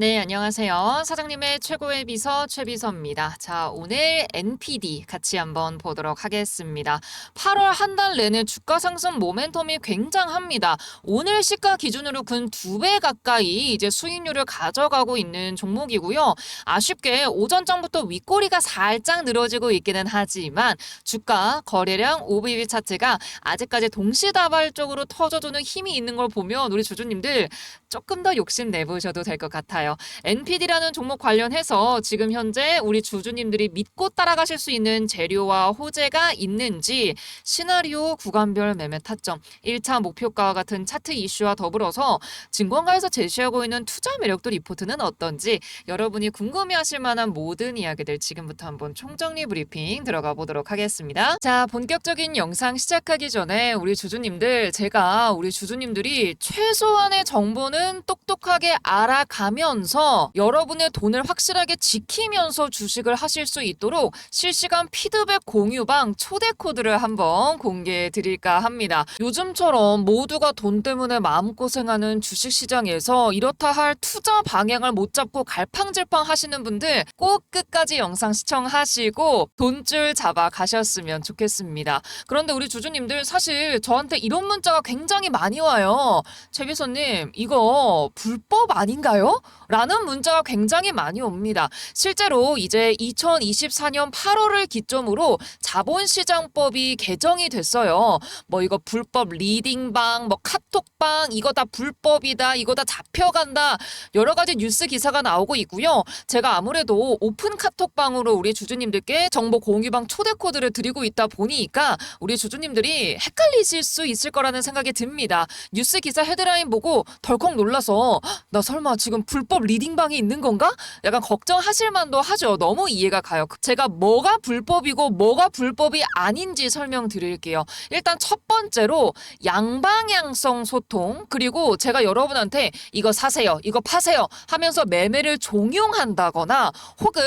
네, 안녕하세요. 사장님의 최고의 비서 최비서입니다. 자, 오늘 NPD 같이 한번 보도록 하겠습니다. 8월 한 달 내내 주가 상승 모멘텀이 굉장합니다. 오늘 시가 기준으로 근 두 배 가까이 이제 수익률을 가져가고 있는 종목이고요. 아쉽게 오전장부터 윗꼬리가 살짝 늘어지고 있기는 하지만 주가 거래량 OBV 차트가 아직까지 동시다발적으로 터져주는 힘이 있는 걸 보면 우리 주주님들 조금 더 욕심 내보셔도 될 것 같아요. NPD라는 종목 관련해서 지금 현재 우리 주주님들이 믿고 따라가실 수 있는 재료와 호재가 있는지 시나리오 구간별 매매 타점, 1차 목표가와 같은 차트 이슈와 더불어서 증권가에서 제시하고 있는 투자 매력도 리포트는 어떤지 여러분이 궁금해하실 만한 모든 이야기들 지금부터 한번 총정리 브리핑 들어가 보도록 하겠습니다. 자, 본격적인 영상 시작하기 전에 우리 주주님들 제가 우리 주주님들이 최소한의 정보는 똑똑하게 알아가면 서 여러분의 돈을 확실하게 지키면서 주식을 하실 수 있도록 실시간 피드백 공유방 초대 코드를 한번 공개해 드릴까 합니다. 요즘처럼 모두가 돈 때문에 마음고생하는 주식 시장에서 이렇다 할 투자 방향을 못 잡고 갈팡질팡 하시는 분들 꼭 끝까지 영상 시청하시고 돈줄 잡아 가셨으면 좋겠습니다. 그런데 우리 주주님들 사실 저한테 이런 문자가 굉장히 많이 와요. 최비서님, 이거 불법 아닌가요? 라는 문자가 굉장히 많이 옵니다. 실제로 이제 2024년 8월을 기점으로 자본시장법이 개정이 됐어요. 뭐 이거 불법 리딩방, 뭐 카톡방, 이거 다 불법이다, 이거 다 잡혀간다. 여러 가지 뉴스 기사가 나오고 있고요. 제가 아무래도 오픈 카톡방으로 우리 주주님들께 정보 공유방 초대 코드를 드리고 있다 보니까 우리 주주님들이 헷갈리실 수 있을 거라는 생각이 듭니다. 뉴스 기사 헤드라인 보고 덜컥 놀라서 "헉, 나 설마 지금 불법 리딩방이 있는 건가? 약간 걱정하실 만도 하죠. 너무 이해가 가요. 제가 뭐가 불법이고 뭐가 불법이 아닌지 설명드릴게요. 일단 첫 번째로 양방향성 소통 그리고 제가 여러분한테 이거 사세요, 이거 파세요 하면서 매매를 종용한다거나 혹은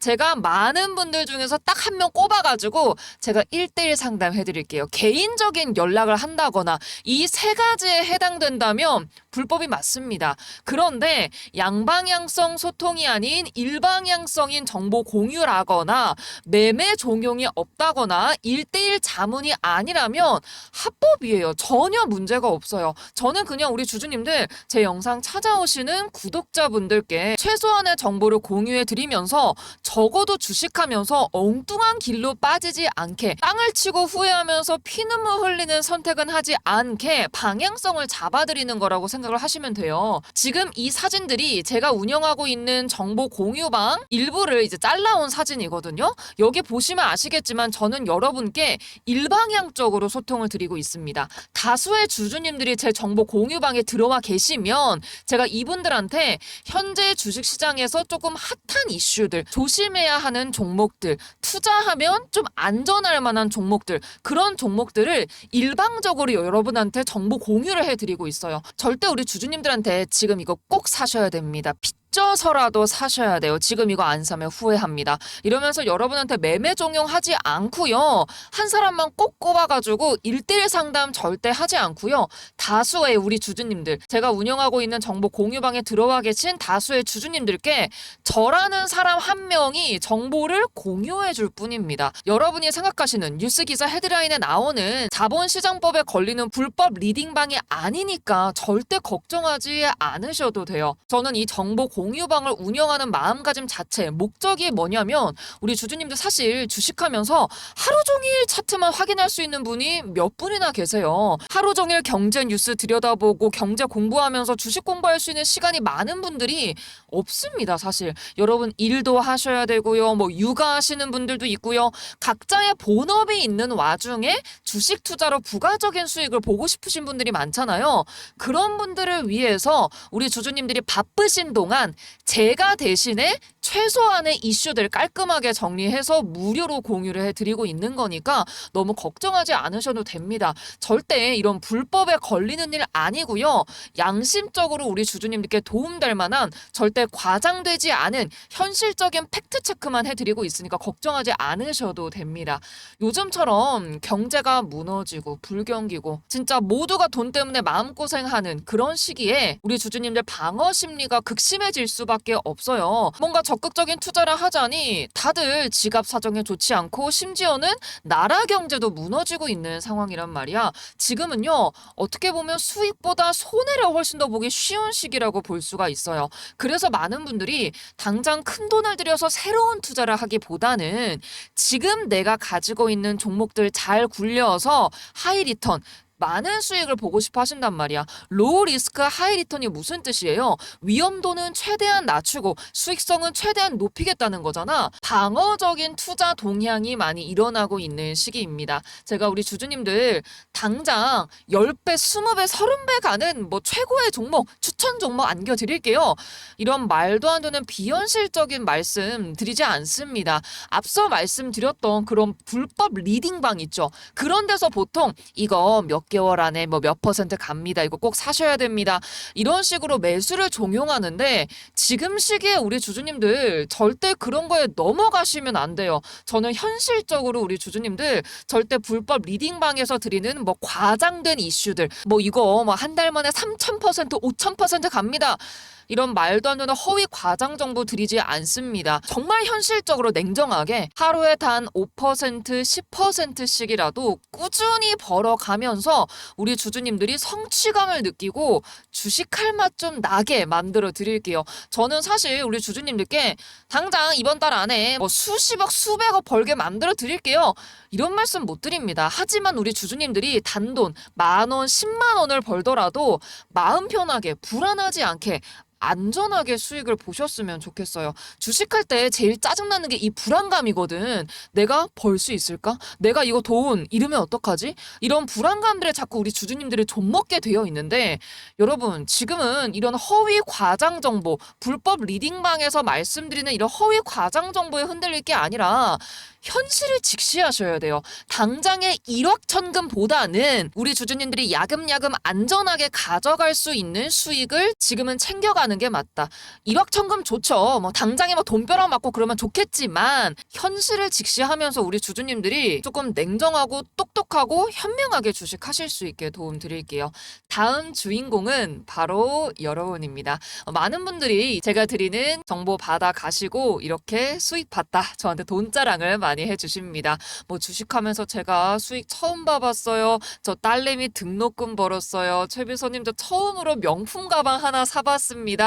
제가 많은 분들 중에서 딱 한 명 꼽아가지고 제가 1대1 상담해드릴게요. 개인적인 연락을 한다거나 이 세 가지에 해당된다면 불법이 맞습니다. 그런데 양방향성 소통이 아닌 일방향성인 정보 공유라거나 매매 종용이 없다거나 1대1 자문이 아니라면 합법이에요. 전혀 문제가 없어요. 저는 그냥 우리 주주님들 제 영상 찾아오시는 구독자분들께 최소한의 정보를 공유해 드리면서 적어도 주식하면서 엉뚱한 길로 빠지지 않게 땅을 치고 후회하면서 피눈물 흘리는 선택은 하지 않게 방향성을 잡아드리는 거라고 생각 을 하시면 돼요. 지금 이 사진들이 제가 운영하고 있는 정보 공유방 일부를 이제 잘라온 사진이거든요. 여기 보시면 아시겠지만 저는 여러분께 일방향적으로 소통을 드리고 있습니다. 다수의 주주님들이 제 정보 공유방에 들어와 계시면 제가 이분들한테 현재 주식 시장에서 조금 핫한 이슈들, 조심해야 하는 종목들, 투자하면 좀 안전할 만한 종목들, 그런 종목들을 일방적으로 여러분한테 정보 공유를 해드리고 있어요. 절대 우리 주주님들한테 지금 이거 꼭 사셔야 됩니다. 빚져서라도 사셔야 돼요. 지금 이거 안 사면 후회합니다. 이러면서 여러분한테 매매 종용하지 않고요. 한 사람만 꼭 꼽아가지고 일대일 상담 절대 하지 않고요. 다수의 우리 주주님들, 제가 운영하고 있는 정보 공유방에 들어와 계신 다수의 주주님들께 저라는 사람 한 명이 정보를 공유해 줄 뿐입니다. 여러분이 생각하시는 뉴스 기사 헤드라인에 나오는 자본시장법에 걸리는 불법 리딩방이 아니니까 절대 걱정하지 않으셔도 돼요. 저는 이 정보 공유 방을 운영하는 마음가짐 자체, 목적이 뭐냐면 우리 주주님들 사실 주식하면서 하루 종일 차트만 확인할 수 있는 분이 몇 분이나 계세요. 하루 종일 경제 뉴스 들여다보고 경제 공부하면서 주식 공부할 수 있는 시간이 많은 분들이 없습니다, 사실. 여러분 일도 하셔야 되고요. 뭐 육아하시는 분들도 있고요. 각자의 본업이 있는 와중에 주식 투자로 부가적인 수익을 보고 싶으신 분들이 많잖아요. 그런 분들을 위해서 우리 주주님들이 바쁘신 동안 제가 대신에 최소한의 이슈들 깔끔하게 정리해서 무료로 공유를 해드리고 있는 거니까 너무 걱정하지 않으셔도 됩니다. 절대 이런 불법에 걸리는 일 아니고요. 양심적으로 우리 주주님들께 도움될 만한 절대 과장되지 않은 현실적인 팩트 체크만 해드리고 있으니까 걱정하지 않으셔도 됩니다. 요즘처럼 경제가 무너지고 불경기고 진짜 모두가 돈 때문에 마음고생하는 그런 시기에 우리 주주님들 방어 심리가 극심해질 수밖에 없어요. 뭔가 적 극적인 투자를 하자니 다들 지갑 사정에 좋지 않고 심지어는 나라 경제도 무너지고 있는 상황이란 말이야. 지금은요, 어떻게 보면 수익보다 손해를 훨씬 더 보기 쉬운 시기라고 볼 수가 있어요. 그래서 많은 분들이 당장 큰 돈을 들여서 새로운 투자를 하기보다는 지금 내가 가지고 있는 종목들 잘 굴려서 하이 리턴 많은 수익을 보고 싶어 하신단 말이야. 로우 리스크 하이 리턴이 무슨 뜻이에요? 위험도는 최대한 낮추고 수익성은 최대한 높이겠다는 거잖아. 방어적인 투자 동향이 많이 일어나고 있는 시기입니다. 제가 우리 주주님들 당장 10배, 20배, 30배 가는 뭐 최고의 종목, 추천 종목 안겨드릴게요. 이런 말도 안 되는 비현실적인 말씀 드리지 않습니다. 앞서 말씀드렸던 그런 불법 리딩방 있죠. 그런 데서 보통 이거 몇 개월 안에 뭐 몇 퍼센트 갑니다. 이거 꼭 사셔야 됩니다. 이런 식으로 매수를 종용하는데 지금 시기에 우리 주주님들 절대 그런 거에 넘어가시면 안 돼요. 저는 현실적으로 우리 주주님들 절대 불법 리딩방에서 드리는 뭐 과장된 이슈들 뭐 이거 뭐 한 달 만에 3,000% 5,000% 갑니다. 이런 말도 안 되는 허위 과장 정보 드리지 않습니다. 정말 현실적으로 냉정하게 하루에 단 5% 10%씩이라도 꾸준히 벌어가면서 우리 주주님들이 성취감을 느끼고 주식할 맛 좀 나게 만들어 드릴게요. 저는 사실 우리 주주님들께 당장 이번 달 안에 뭐 수십억 수백억 벌게 만들어 드릴게요. 이런 말씀 못 드립니다. 하지만 우리 주주님들이 단돈 만 원, 10만 원을 벌더라도 마음 편하게 불안하지 않게 안전하게 수익을 보셨으면 좋겠어요. 주식할 때 제일 짜증나는 게 이 불안감이거든. 내가 벌 수 있을까? 내가 이거 돈 잃으면 어떡하지? 이런 불안감들에 자꾸 우리 주주님들이 좀먹게 되어 있는데 여러분 지금은 이런 허위 과장 정보, 불법 리딩방에서 말씀드리는 이런 허위 과장 정보에 흔들릴 게 아니라 현실을 직시하셔야 돼요. 당장의 1억 천금보다는 우리 주주님들이 야금야금 안전하게 가져갈 수 있는 수익을 지금은 챙겨가는 게 맞다. 1억 천금 좋죠. 뭐 당장에 뭐 돈벼락 맞고 그러면 좋겠지만 현실을 직시하면서 우리 주주님들이 조금 냉정하고 똑똑하고 현명하게 주식하실 수 있게 도움 드릴게요. 다음 주인공은 바로 여러분입니다. 어, 많은 분들이 제가 드리는 정보 받아 가시고 이렇게 수익 봤다. 저한테 돈 자랑을 많이 해 주십니다. 뭐 주식하면서 제가 수익 처음 봐봤어요. 저 딸내미 등록금 벌었어요. 최비서님 저 처음으로 명품 가방 하나 사봤습니다.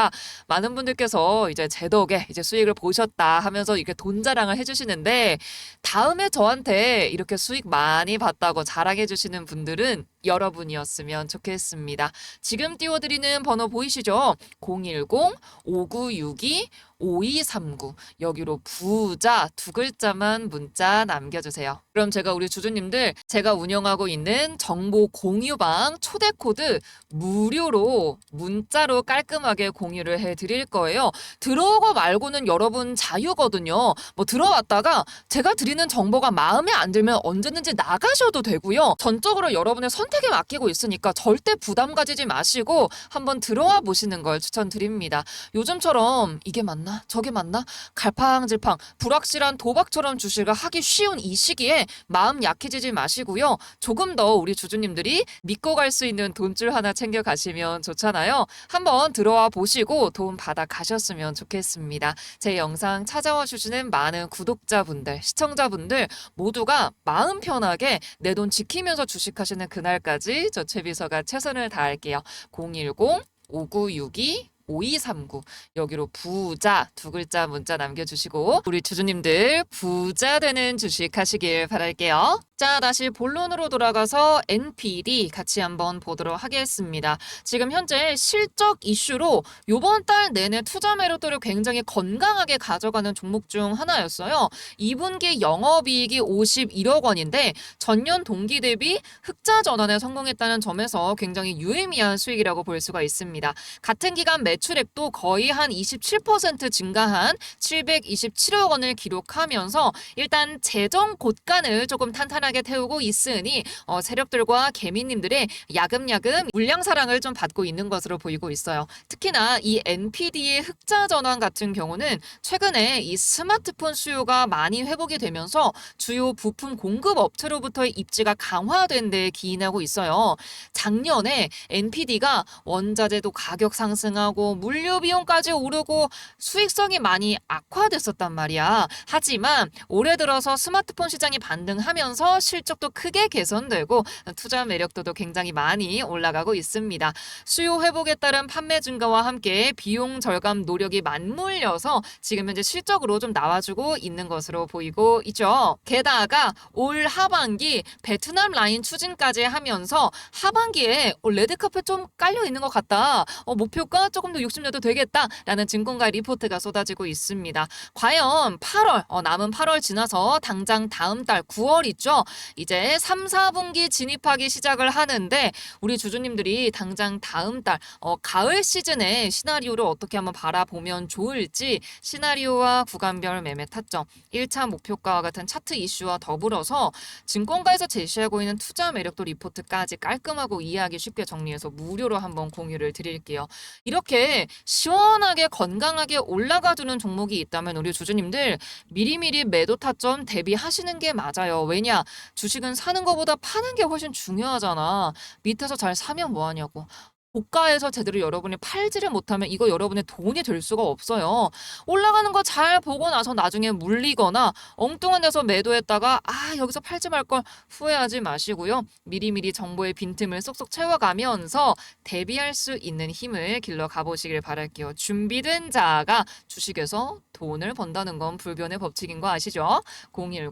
많은 분들께서 이제 제 덕에 이제 수익을 보셨다 하면서 이렇게 돈 자랑을 해주시는데 다음에 저한테 이렇게 수익 많이 봤다고 자랑해 주시는 분들은 여러분이었으면 좋겠습니다. 지금 띄워드리는 번호 보이시죠? 010-5962 5239 여기로 부자 두 글자만 문자 남겨주세요. 그럼 제가 우리 주주님들 제가 운영하고 있는 정보 공유방 초대 코드 무료로 문자로 깔끔하게 공유를 해드릴 거예요. 들어오고 말고는 여러분 자유거든요. 뭐 들어왔다가 제가 드리는 정보가 마음에 안 들면 언제든지 나가셔도 되고요. 전적으로 여러분의 선택에 맡기고 있으니까 절대 부담 가지지 마시고 한번 들어와 보시는 걸 추천드립니다. 요즘처럼 이게 맞나? 저게 맞나? 갈팡질팡 불확실한 도박처럼 주식을 하기 쉬운 이 시기에 마음 약해지지 마시고요. 조금 더 우리 주주님들이 믿고 갈 수 있는 돈줄 하나 챙겨 가시면 좋잖아요. 한번 들어와 보시고 도움 받아 가셨으면 좋겠습니다. 제 영상 찾아와 주시는 많은 구독자분들, 시청자분들 모두가 마음 편하게 내 돈 지키면서 주식하시는 그날까지 저 최비서가 최선을 다할게요. 010 5962 5239 여기로 부자 두 글자 문자 남겨주시고 우리 주주님들 부자 되는 주식 하시길 바랄게요. 자 다시 본론으로 돌아가서 NPD 같이 한번 보도록 하겠습니다. 지금 현재 실적 이슈로 요번 달 내내 투자 매력도를 굉장히 건강하게 가져가는 종목 중 하나였어요. 2분기 영업이익이 51억 원인데 전년 동기 대비 흑자 전환에 성공했다는 점에서 굉장히 유의미한 수익이라고 볼 수가 있습니다. 같은 기간 매 매출액도 거의 한 27% 증가한 727억 원을 기록하면서 일단 재정 곳간을 조금 탄탄하게 태우고 있으니 어, 세력들과 개미님들의 야금야금 물량 사랑을 좀 받고 있는 것으로 보이고 있어요. 특히나 이 NPD의 흑자 전환 같은 경우는 최근에 이 스마트폰 수요가 많이 회복이 되면서 주요 부품 공급 업체로부터의 입지가 강화된 데 기인하고 있어요. 작년에 NPD가 원자재도 가격 상승하고 물류 비용까지 오르고 수익성이 많이 악화됐었단 말이야. 하지만 올해 들어서 스마트폰 시장이 반등하면서 실적도 크게 개선되고 투자 매력도도 굉장히 많이 올라가고 있습니다. 수요 회복에 따른 판매 증가와 함께 비용 절감 노력이 맞물려서 지금 현재 실적으로 좀 나와주고 있는 것으로 보이고 있죠. 게다가 올 하반기 베트남 라인 추진까지 하면서 하반기에 어, 레드카펫 좀 깔려 있는 것 같다. 어, 목표가 조금 더 욕심내도 되겠다라는 증권가 리포트가 쏟아지고 있습니다. 과연 8월 어, 남은 8월 지나서 당장 다음 달 9월 있죠. 이제 3, 4분기 진입하기 시작을 하는데 우리 주주님들이 당장 다음 달 어, 가을 시즌에 시나리오를 어떻게 한번 바라보면 좋을지 시나리오와 구간별 매매 타점, 1차 목표가와 같은 차트 이슈와 더불어서 증권가에서 제시하고 있는 투자 매력도 리포트까지 깔끔하고 이해하기 쉽게 정리해서 무료로 한번 공유를 드릴게요. 이렇게 시원하게 건강하게 올라가주는 종목이 있다면 우리 주주님들 미리미리 매도 타점 대비하시는 게 맞아요. 왜냐? 주식은 사는 것보다 파는 게 훨씬 중요하잖아. 밑에서 잘 사면 뭐하냐고. 고가에서 제대로 여러분이 팔지를 못하면 이거 여러분의 돈이 될 수가 없어요. 올라가는 거 잘 보고 나서 나중에 물리거나 엉뚱한 데서 매도했다가 아 여기서 팔지 말 걸 후회하지 마시고요. 미리미리 정보의 빈틈을 쏙쏙 채워가면서 대비할 수 있는 힘을 길러 가보시길 바랄게요. 준비된 자가 주식에서 돈을 번다는 건 불변의 법칙인 거 아시죠? 010